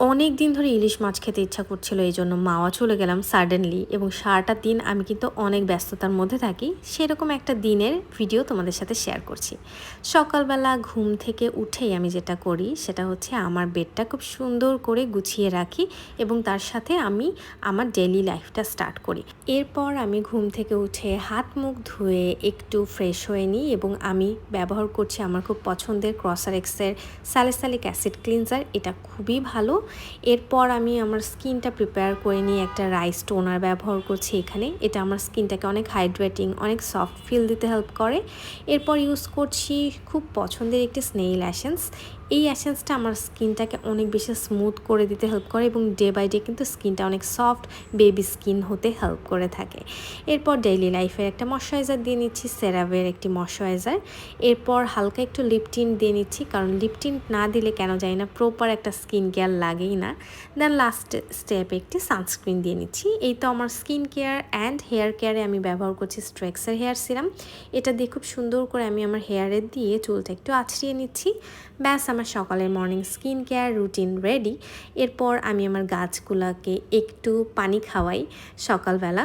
অনেক দিন ধরে ইলিশ মাছ খেতে ইচ্ছা করছিল, এই জন্য মাওয়া চলে গেলাম সাডেনলি এবং সারাটা দিন আমি কিন্তু অনেক ব্যস্ততার মধ্যে থাকি। সেরকম একটা দিনের ভিডিও তোমাদের সাথে শেয়ার করছি। সকালবেলা ঘুম থেকে উঠেই আমি যেটা করি, সেটা হচ্ছে আমার বেডটা খুব সুন্দর করে গুছিয়ে রাখি এবং তার সাথে আমি আমার ডেলি লাইফটা স্টার্ট করি। এরপর আমি ঘুম থেকে উঠে হাত মুখ ধুয়ে একটু ফ্রেশ হয়ে নিই এবং আমি ব্যবহার করছি আমার খুব পছন্দের ক্রসার এক্সের স্যালিসালিক অ্যাসিড ক্লিনজার এটা খুবই ভালো এরপর আমি আমার স্কিনটা প্রিপেয়ার করে নিয়ে একটা রাইস টোনার ব্যবহার করছি এখানে। এটা আমার স্কিনটাকে অনেক হাইড্রেটিং অনেক সফট ফিল দিতে হেল্প করে। এরপর ইউজ করছি খুব পছন্দের একটি স্নেইল অ্যাসেন্স এই অ্যাসেন্সটা আমার স্কিনটাকে অনেক বেশি স্মুথ করে দিতে হেল্প করে এবং ডে বাই ডে কিন্তু স্কিনটা অনেক সফট বেবি স্কিন হতে হেল্প করে থাকে। এরপর ডেইলি লাইফের একটা ময়শ্চারাইজার দিয়ে নিচ্ছি সেরাভের একটি ময়শ্চারাইজার এরপর হালকা একটু লিপটিন দিয়ে নিচ্ছি, কারণ লিপটিন না দিলে কেন জানি না প্রপার একটা স্কিন কেয়ার লাগেই না। দেন লাস্ট স্টেপে একটি সানস্ক্রিন দিয়ে নিচ্ছি। এই তো আমার স্কিন কেয়ার অ্যান্ড হেয়ার কেয়ারে আমি ব্যবহার করছি স্ট্রেক্সের হেয়ার সিরাম এটা দিয়ে খুব সুন্দর করে আমি আমার হেয়ারে দিয়ে চুলটা একটু আছড়িয়ে নিচ্ছি। ব্যাস আমার সকালের morning skin care routine ready এরপর আমি আমার গাছগুলোকে একটু পানি খাওয়াই সকালবেলা।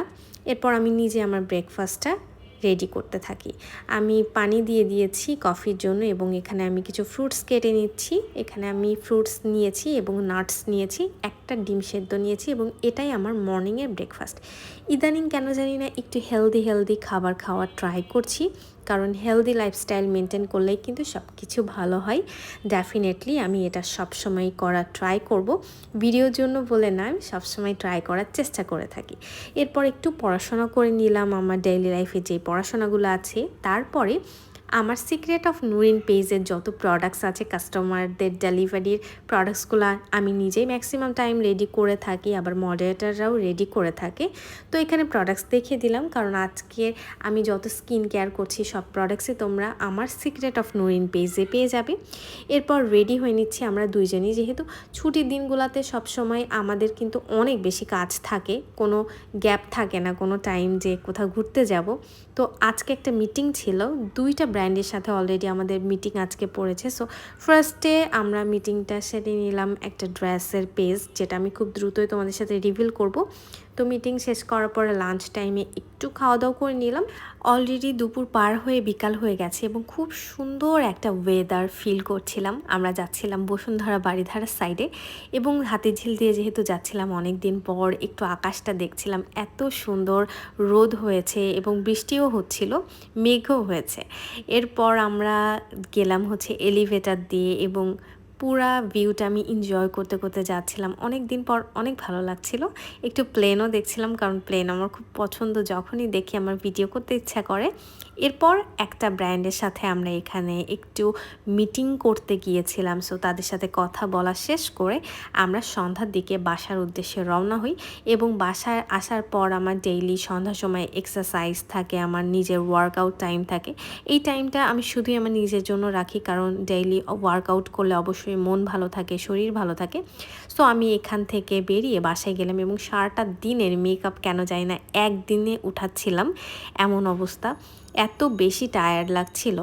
এরপর আমি নিজে আমার ব্রেকফাস্টটা রেডি করতে থাকি। আমি পানি দিয়ে দিয়েছি কফির জন্য এবং এখানে আমি কিছু ফ্রুটস কেটে নিচ্ছি। এখানে আমি ফ্রুটস নিয়েছি এবং নাটস নিয়েছি। একটা ডিম সেদ্ধ নিয়েছি এবং এটাই আমার মর্নিংয়ের ব্রেকফাস্ট ইদানিং কেন জানি না একটু হেলদি হেলদি খাবার খাওয়ার ট্রাই করছি। কারণ হেলদি লাইফস্টাইল মেনটেন করলেই কিন্তু সব কিছু ভালো হয়। ডেফিনেটলি আমি এটা সবসময় করা ট্রাই করব। ভিডিওর জন্য বলে না, আমি সবসময় ট্রাই করার চেষ্টা করে থাকি। এরপর একটু পড়াশোনা করে নিলাম আমার ডেইলি লাইফে যে পড়াশোনাগুলো আছে। তারপরে আমার সিক্রেট অফ নুরিন পেজের যত প্রোডাক্টস আছে কাস্টমারদের ডেলিভারির প্রোডাক্টসগুলো আমি নিজেই ম্যাক্সিমাম টাইম রেডি করে থাকি, আবার মডারেটাররাও রেডি করে থাকে। তো এখানে প্রোডাক্টস দেখিয়ে দিলাম, কারণ আজকে আমি যত স্কিন কেয়ার করছি, সব প্রোডাক্টসই তোমরা আমার সিক্রেট অফ নুরিন পেজে পেয়ে যাবে। এরপর রেডি হয়ে নিচ্ছি আমরা দুইজনই, যেহেতু ছুটির দিনগুলোতে সবসময় আমাদের কিন্তু অনেক বেশি কাজ থাকে, কোনো গ্যাপ থাকে না, কোনো টাইম যে কোথাও ঘুরতে যাব। তো আজকে একটা মিটিং ছিল, দুইটা ব্র্যান্ডের সাথে অলরেডি আমাদের মিটিং আজকে পড়েছে। সো ফার্স্টে আমরা মিটিংটা সেরে নিলাম একটা ড্রেসের পেজ যেটা আমি খুব দ্রুতই তোমাদের সাথে রিভিল করব। তো মিটিং শেষ করার পরে লাঞ্চ টাইমে একটু খাওয়া দাওয়া করে নিলাম। অলরেডি দুপুর পার হয়ে বিকাল হয়ে গেছে এবং খুব সুন্দর একটা ওয়েদার ফিল করছিলাম। আমরা যাচ্ছিলাম বসুন্ধরা বাড়িধারার সাইডে এবং হাতে ঝিল দিয়ে যেহেতু যাচ্ছিলাম অনেক দিন পর, একটু আকাশটা দেখছিলাম। এত সুন্দর রোদ হয়েছে এবং বৃষ্টিও হচ্ছিল, মেঘও হয়েছে। এরপর আমরা গেলাম হচ্ছে এলিভেটার দিয়ে এবং পুরা ভিউটা আমি এনজয় করতে করতে যাচ্ছিলাম। অনেক দিন পর অনেক ভালো লাগছিল। একটু প্লেনও দেখছিলাম কারণ প্লেন আমার খুব পছন্দ। যখনই দেখি আমার ভিডিও করতে ইচ্ছা করে, এরপর একটা ব্র্যান্ডের সাথে আমরা এখানে একটু মিটিং করতে গিয়েছিলাম। সো তাদের সাথে কথা বলা শেষ করে আমরা সন্ধ্যার দিকে বাসার উদ্দেশ্যে রওনা হই এবং বাসায় আসার পর আমার ডেইলি সন্ধ্যার সময় এক্সারসাইজ থাকে, আমার নিজের ওয়ার্কআউট টাইম থাকে। এই টাইমটা আমি শুধুই আমার নিজের জন্য রাখি কারণ ডেইলি ওয়ার্কআউট করলে অবশ্যই মন ভালো থাকে, শরীর ভালো থাকে। সো আমি এখান থেকে বেরিয়ে বাসায় গেলাম এবং সারাটা দিনের মেকআপ কেন যায় না, একদিনে উঠাচ্ছিলাম এমন অবস্থা। এত বেশি টায়ার্ড লাগছিল।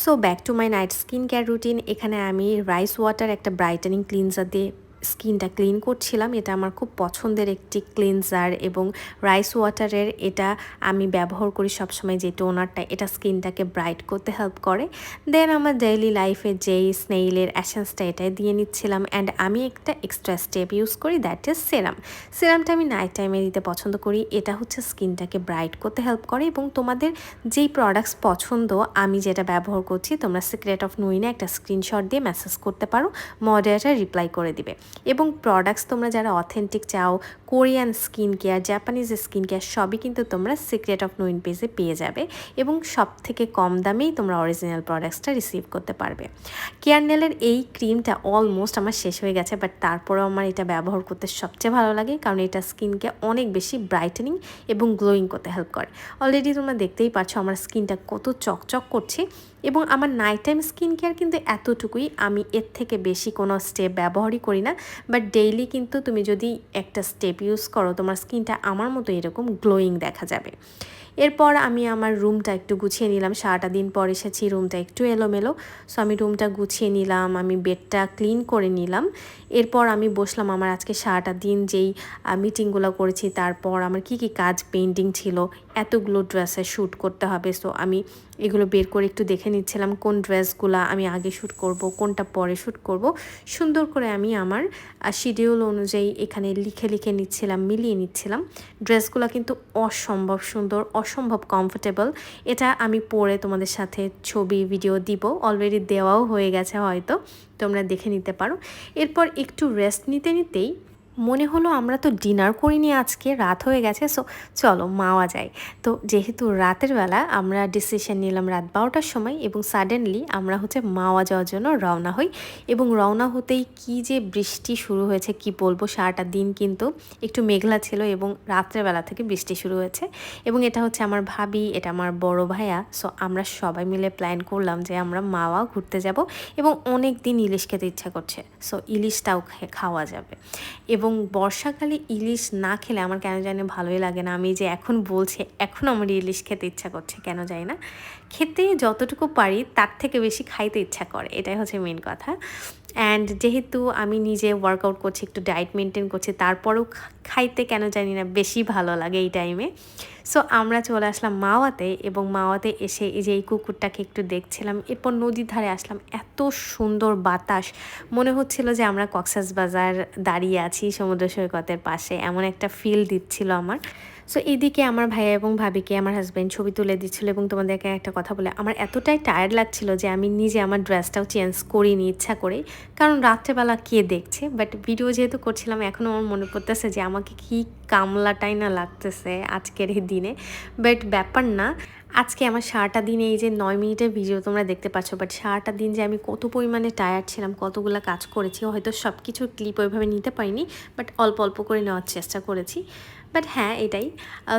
So back to my night skin care routine এখানে আমি রাইস ওয়াটার একটা ব্রাইটেনিং ক্লিনজার দিয়ে স্কিনটা ক্লিন করছিলাম। এটা আমার খুব পছন্দের একটি ক্লিনজার এবং রাইস ওয়াটারের এটা আমি ব্যবহার করি সবসময় যে টোনারটা, এটা স্কিনটাকে ব্রাইট করতে হেল্প করে। দেন আমার ডেইলি লাইফে যেই স্নেইলের অ্যাসেন্সটা এটাই দিয়ে নিচ্ছিলাম অ্যান্ড আমি একটা এক্সট্রা স্টেপ ইউজ করি দ্যাট ইজ সেরাম সেরামটা আমি নাইট টাইমে দিতে পছন্দ করি। এটা হচ্ছে স্কিনটাকে ব্রাইট করতে হেল্প করে এবং তোমাদের যেই প্রোডাক্টস পছন্দ, আমি যেটা ব্যবহার করছি, তোমরা সিক্রেট অফ নুইনে একটা স্ক্রিনশট দিয়ে মেসেজ করতে পারো। মডারেটার রিপ্লাই করে দিবে। এবং প্রোডাক্টস তোমরা যারা অথেন্টিক চাও Korean skin care Japanese skin care সবই কিন্তু তোমরা সিক্রেট অফ নোইন পেজে পেয়ে যাবে এবং সব থেকে কম দামেই তোমরা অরিজিনাল প্রোডাক্টসটা রিসিভ করতে পারবে। কেয়ারনেলের এই ক্রিমটা অলমোস্ট আমার শেষ হয়ে গেছে বাট তারপরেও আমার এটা ব্যবহার করতে সবচেয়ে ভালো লাগে, কারণ এটা স্কিনকে অনেক বেশি ব্রাইটেনিং এবং গ্লোয়িং করতে হেল্প করে। অলরেডি তোমরা দেখতেই পাচ্ছ আমার স্কিনটা কত চকচক করছে এবং আমার নাইট টাইম স্কিন কেয়ার কিন্তু এতটুকুই, আমি এর থেকে বেশি কোনো স্টেপ ব্যবহারই করি না বাট ডেইলি কিন্তু তুমি যদি একটা স্টেপ ইউজ করো তোমার স্কিনটা আমার মতো এরকম গ্লোয়িং দেখা যাবে। এরপর আমি আমার রুমটা একটু গুছিয়ে নিলাম। সারাটা দিন পর এসেছি, রুমটা একটু এলোমেলো। সো আমি রুমটা গুছিয়ে নিলাম, আমি বেডটা ক্লিন করে নিলাম। এরপর আমি বসলাম আমার আজকে সারাটা দিন যেই মিটিংগুলো করেছি, তারপর আমার কি কি কাজ পেন্টিং ছিল, এতগুলো ড্রেসে শ্যুট করতে হবে। সো আমি এগুলো বের করে একটু দেখে নিচ্ছিলাম, কোন ড্রেসগুলো আমি আগে শ্যুট করব, কোনটা পরে শ্যুট করব। সুন্দর করে আমি আমার শিডিউল অনুযায়ী এখানে লিখে লিখে নিচ্ছিলাম, মিলিয়ে নিচ্ছিলাম। ড্রেসগুলো কিন্তু অসম্ভব সুন্দর অসম্ভব কমফোর্টেবল এটা আমি পরে তোমাদের সাথে ছবি ভিডিও দিব। অলরেডি দেওয়াও হয়ে গেছে হয়তো, তোমরা দেখে নিতে পারো। এরপর একটু রেস্ট নিতে নিতেই মনে হলো আমরা তো ডিনার করিনি আজকে, রাত হয়ে গেছে সো চলো মাওয়া যায় তো যেহেতু রাতের বেলা আমরা ডিসিশন নিলাম রাত বারোটার সময় এবং সাডেনলি আমরা হচ্ছে মাওয়া যাওয়ার জন্য রওনা হই এবং রওনা হতেই কি যে বৃষ্টি শুরু হয়েছে, কি বলব, সারাটা দিন কিন্তু একটু মেঘলা ছিল এবং রাত্রের বেলা থেকে বৃষ্টি শুরু হয়েছে এবং এটা হচ্ছে আমার ভাবি, এটা আমার বড় ভাইয়া সো আমরা সবাই মিলে প্ল্যান করলাম যে আমরা মাওয়া ঘুরতে যাব এবং অনেক দিন ইলিশ খেতে ইচ্ছা করছে সো ইলিশটাও খাওয়া যাবে এবং এবং বর্ষাকালে ইলিশ না খেলে আমার কেন জানি ভালোই লাগে না। আমি যে এখন বলছি, এখন আমার ইলিশ খেতে ইচ্ছা করছে, কেন জানি না। খেতে যতটুকু পারি, তার থেকে বেশি খাইতে ইচ্ছা করে, এটাই হচ্ছে মেন কথা। অ্যান্ড যেহেতু আমি নিজে ওয়ার্কআউট করছি, একটু ডায়েট মেনটেন করছি, তারপরেও খাইতে কেন জানি না বেশি ভালো লাগে এই টাইমে সো আমরা চলে আসলাম মাওয়াতে এবং মাওয়াতে এসে এই যে এই কুকুরটাকে একটু দেখছিলাম। এরপর নদীর ধারে আসলাম। এত সুন্দর বাতাস। মনে হচ্ছিল যে আমরা কক্সাস বাজার দাঁড়িয়ে আছি সমুদ্র সৈকতের পাশে। এমন একটা ফিল দিচ্ছিল আমার। সো এদিকে আমার ভাইয়া এবং ভাবিকে আমার হাজব্যান্ড ছবি তুলে দিচ্ছিল এবং তোমাদেরকে একটা কথা বলে, আমার এতটাই টায়ার্ড লাগছিল যে আমি নিজে আমার ড্রেসটাও চেঞ্জ করিনি ইচ্ছা করে। কারণ রাত্রেবেলা কে দেখছে? বাট ভিডিও যেহেতু করছিলাম এখনও আমার মনে পড়তেছে যে আমাকে কি কামলাটাই না লাগতেছে আজকের এই দিনে। বাট ব্যাপার না, আজকে আমার সারাটা দিনে এই যে নয় মিনিটের ভিডিও তোমরা দেখতে পাচ্ছ বাট সারাটা দিন যে আমি কত পরিমাণে টায়ার্ড ছিলাম, কতগুলো কাজ করেছি, হয়তো সব কিছুর ক্লিপ ওইভাবে নিতে পারিনি বাট অল্প অল্প করে নেওয়ার চেষ্টা করেছি। বাট হ্যাঁ এটাই।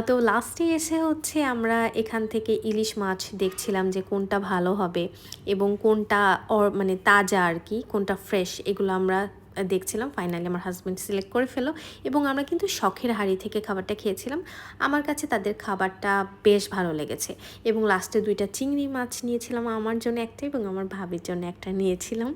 তো লাস্টে এসে হচ্ছে আমরা এখান থেকে ইলিশ মাছ দেখছিলাম যে কোনটা ভালো হবে এবং কোনটা মানে তাজা আর কি, কোনটা ফ্রেশ এগুলো আমরা দেখছিলাম ফাইনালি আমার হাজব্যান্ড সিলেক্ট করে ফেলো এবং আমরা কিন্তু শখের হাড়ি থেকে খাবারটা খেয়েছিলাম। আমার কাছে তাদের খাবারটা বেশ ভালো লেগেছে এবং লাস্টে দুইটা চিংড়ি মাছ নিয়েছিলাম আমার জন্য একটা এবং আমার ভাবির জন্য একটা নিয়েছিলাম।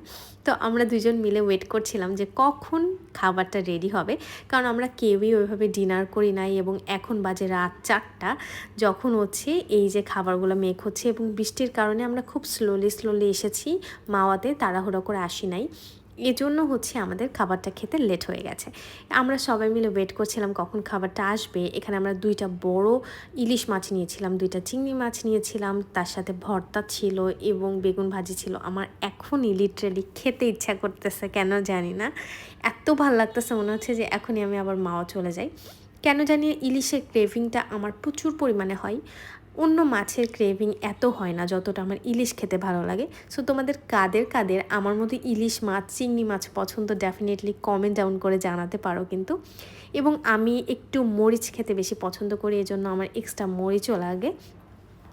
তো আমরা দুজন মিলে ওয়েট করছিলাম যে কখন খাবারটা রেডি হবে, কারণ আমরা কেউই ওইভাবে ডিনার করি নাই এবং এখন বাজে রাত চারটা, যখন হচ্ছে এই যে খাবারগুলো মেক হচ্ছে এবং বৃষ্টির কারণে আমরা খুব স্লোলি স্লোলি এসেছি মাওয়াতে, তাড়াহুড়ো করে আসি নাই। এজন্য হচ্ছে আমাদের খাবারটা খেতে লেট হয়ে গেছে। আমরা সবাই মিলে ওয়েট করছিলাম কখন খাবারটা আসবে। এখানে আমরা দুইটা বড় ইলিশ মাছ নিয়েছিলাম, দুইটা চিংড়ি মাছ নিয়েছিলাম, তার সাথে ভর্তা ছিল এবং বেগুন ভাজি ছিল। আমার এখনই লিটারেলি খেতে ইচ্ছা করতেছে, কেন জানি না। এত ভালো লাগতেছে, মনে হচ্ছে যে এখনই আমি আবার মাও চলে যাই। কেন জানি ইলিশের ক্রেভিংটা আমার প্রচুর পরিমাণে হয়। অন্য মাছের ক্রেভিং এত হয় না যতটা আমার ইলিশ খেতে ভালো লাগে। সো তোমাদের কাদের কাদের আমার মতো ইলিশ মাছ, চিংড়ি মাছ পছন্দ ডেফিনেটলি কমেন্ট ডাউন করে জানাতে পারো কিন্তু। এবং আমি একটু মরিচ খেতে বেশি পছন্দ করি, এজন্য আমার এক্সট্রা মরিচও লাগে।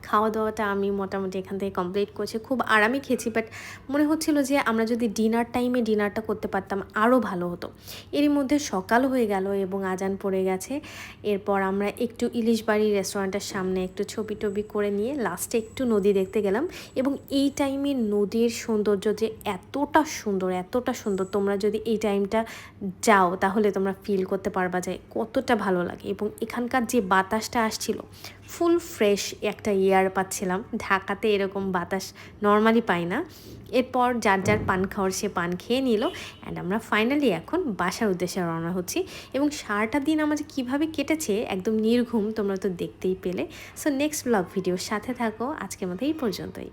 খাওয়া দাওয়াটা আমি মোটামুটি এখান থেকে কমপ্লিট করছি। খুব আরামে খেয়েছি বাট মনে হচ্ছিল যে আমরা যদি ডিনার টাইমে ডিনারটা করতে পারতাম আরও ভালো হতো। এরই মধ্যে সকাল হয়ে গেল এবং আজান পড়ে গেছে। এরপর আমরা একটু ইলিশ বাড়ি রেস্টুরেন্টের সামনে একটু ছবি টবি করে নিয়ে লাস্টে একটু নদী দেখতে গেলাম এবং এই টাইমে নদীর সৌন্দর্য যে এতটা সুন্দর এতটা সুন্দর, তোমরা যদি এই টাইমটা যাও তাহলে তোমরা ফিল করতে পারবা যে কতটা ভালো লাগে এবং এখানকার যে বাতাসটা আসছিল ফুল ফ্রেশ একটা এয়ার পাচ্ছিলাম। ঢাকাতে এরকম বাতাস নর্মালি পাই না। এরপর যার যার পান খাওয়ার সে পান খেয়ে নিল অ্যান্ড আমরা ফাইনালি এখন বাসার উদ্দেশ্যে রওনা হচ্ছি এবং সারাটা দিন আমাদের কীভাবে কেটেছে একদম নির্ঘুম তোমরা তো দেখতেই পেলে। সো নেক্সট ব্লগ ভিডিওর সাথে থাকো। আজকের মতো এই পর্যন্তই।